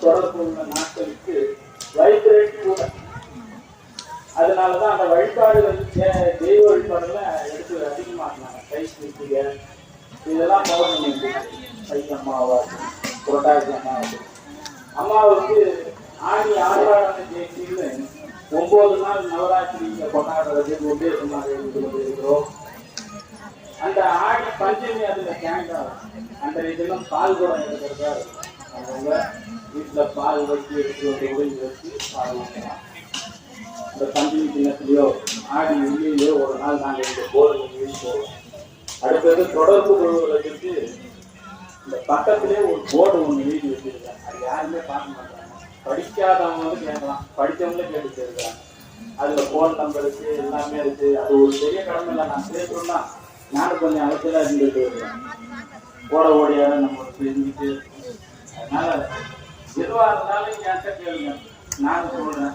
தொடர்பு உள்ள நாட்களுக்கு வைப்ரேட் கூட. அதனாலதான் அந்த வழிபாடுகள் தே- தெய்வ வழிபாடுல எடுத்து அதிகமாக்குனாங்க கை கிருத்திகை இதெல்லாம் பௌர்ணமி கை அம்மாவாகும் புரட்டாசி அம்மா வந்து ஆணி ஆறாவது ஜெயந்தின்னு ஒன்பது நாள் நவராத்திரி கொண்டாடுறது உத்தேசமாக இருந்து அந்த ஆடி பஞ்சமி அதுல கேண்டா. அந்த இதெல்லாம் பால் குடம் எடுக்கிறதா இருக்கும். அவங்க இந்த பால் வச்சு எடுத்து வந்து உறிஞ்சி வச்சு பால் வாங்கலாம் இந்த கம்பெனி தினத்திலேயோ ஆடி வெள்ளியிலோ ஒரு நாள் நாங்கள் இந்த போர்டு எழுதி போவோம். அடுத்தது தொடர்பு குழுவுகளுக்கு இந்த பக்கத்திலே ஒரு போர்டு ஒன்று எழுதி வச்சிருக்காங்க. அது யாருமே பார்க்க மாட்டாங்க. படிக்காதவங்க வந்து கேட்கலாம். படித்தவங்களே கேட்டு இருக்காங்க அதுல ஃபோன் நம்பர் இருக்கு எல்லாமே இருக்கு. அது ஒரு பெரிய கடமை இல்லை. நான் பேசணும்னா நானும் கொஞ்சம் அழைச்சலா இருந்துட்டு வருவேன். ஓட ஓடியாக நம்ம தெரிஞ்சுட்டு அதனால எதுவாக இருந்தாலும் என்கிட்ட கேளுங்க. நான் சொல்கிறேன்